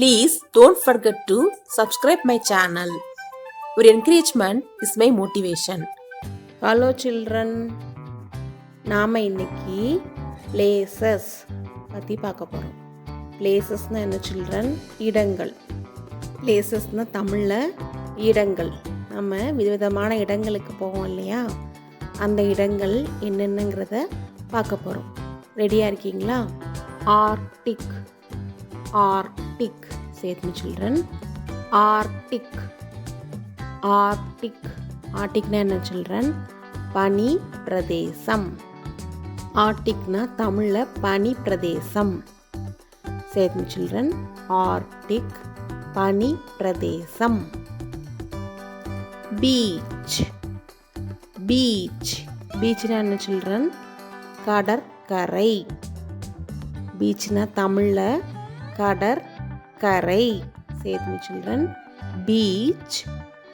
Please don't forget to subscribe my channel. Your encouragement is my motivation. Hello children நாம் இன்னைக்கு places பற்றி பார்க்க போகிறோம் பிளேசஸ்னால் என்ன சில்ட்ரன் இடங்கள். பிளேசஸ்னால் தமிழில் இடங்கள். நம்ம விதவிதமான இடங்களுக்கு போவோம் இல்லையா? அந்த இடங்கள் என்னென்னங்கிறத பார்க்க போகிறோம் ரெடியாக இருக்கீங்களா? ஆர்டிக் ஆர்டிக் சேர்த்து சில்ட்ரன் ஆர்டிக் ஆர்டிக் ஆர்டிக்னா என்ன சில்ட்ரன் பனி பிரதேசம் ஆர்டிக்னா தமிழில் பனி பிரதேசம் சேர்த்து சில்ட்ரன் ஆர்டிக் பனி பிரதேசம் பீச் பீச் பீச்னா என்ன சில்ட்ரன் கடற்கரை. பீச்னா தமிழில் கடற் கடற்கரை. சேர்த்து சில்ட்ரன். பீச்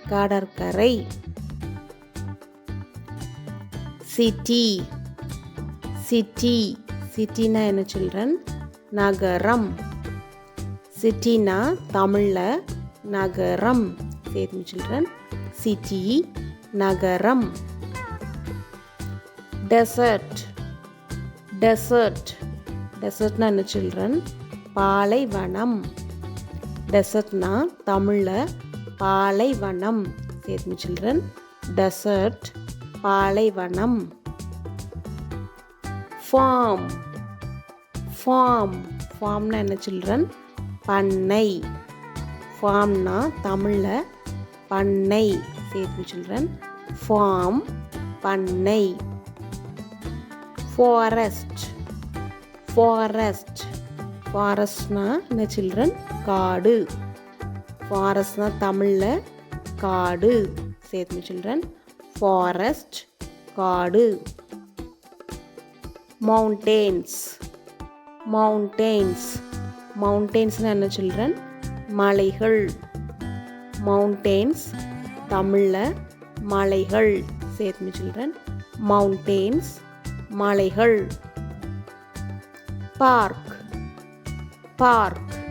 கடற்கரை. City city. சிட்டினா என்ன சில்ட்ரன்? நகரம். சிட்டினா தமிழில் நகரம். சேர்த்து சில்ட்ரன். சிட்டி நகரம். Desert desert. டெசர்ட்னா என்ன சில்ட்ரன்? பாலைவனம். டெசர்ட்னா தமிழில் பாலைவனம். சேர்த்து சில்ட்ரன் டெசர்ட் பாலைவனம். ஃபார்ம் ஃபார்ம் ஃபார்ம்னா என்ன சில்ட்ரன் பண்ணை. ஃபார்ம்னா தமிழில் பண்ணை. சேர்த்து சில்ட்ரன் ஃபார்ம் பண்ணை. ஃபாரஸ்ட் ஃபாரஸ்ட் ஃபாரஸ்ட்னா என்ன சில்ட்ரன் காடு. ஃபாரஸ்ட்னா தமிழில் காடு. சேர்த்து சில்ட்ரன் ஃபாரஸ்ட் காடு. மவுண்டெயின்ஸ் மவுண்டெயின்ஸ் மவுண்டெயின்ஸ்னால் என்ன சில்ட்ரன் மலைகள். மவுண்டெயின்ஸ் தமிழில் மலைகள். சேர்த்து சில்ட்ரன் மவுண்டெயின்ஸ் மலைகள். பார்க் பார்க்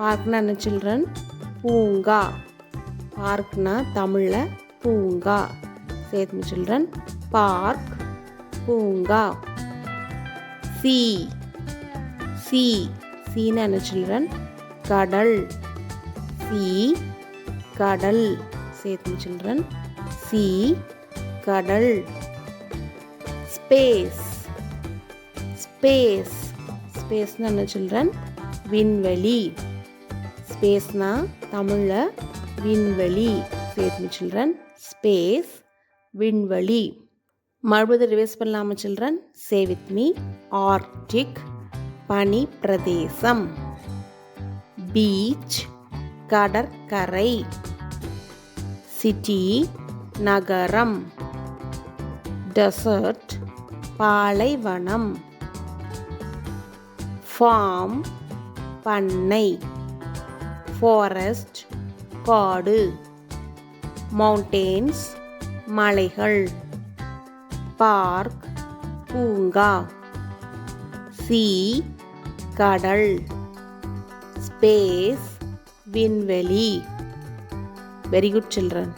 பார்க்னா என்ன சில்ட்ரன் பூங்கா. பார்க்னா தமிழில் பூங்கா. சேர்த்து சில்ட்ரன் பார்க் பூங்கா. சி. சி. சீனா என்ன சில்ட்ரன் கடல். சி. கடல். சேர்த்து சில்ட்ரன் சி. கடல். ஸ்பேஸ் ஸ்பேஸ் ஸ்பேஸ்னு என்ன சில்ட்ரன் விண்வெளி. ஸ்பேஸ்னா தமிழில் விண்வெளி. சேர்த்து சில்ட்ரன் ஸ்பேஸ் விண்வெளி. மறுபடியும் ரிவைஸ் பண்ணலாமா children say with me Arctic பனி பிரதேசம் பீச் கடற்கரை. சிட்டி நகரம். டெசர்ட் பாலைவனம். ஃபார்ம் பண்ணை. ஃபாரஸ்ட் காடு மவுண்டெயின்ஸ் மலைகள் பார்க் பூங்கா சி கடல் ஸ்பேஸ் விண்வெளி. Very good children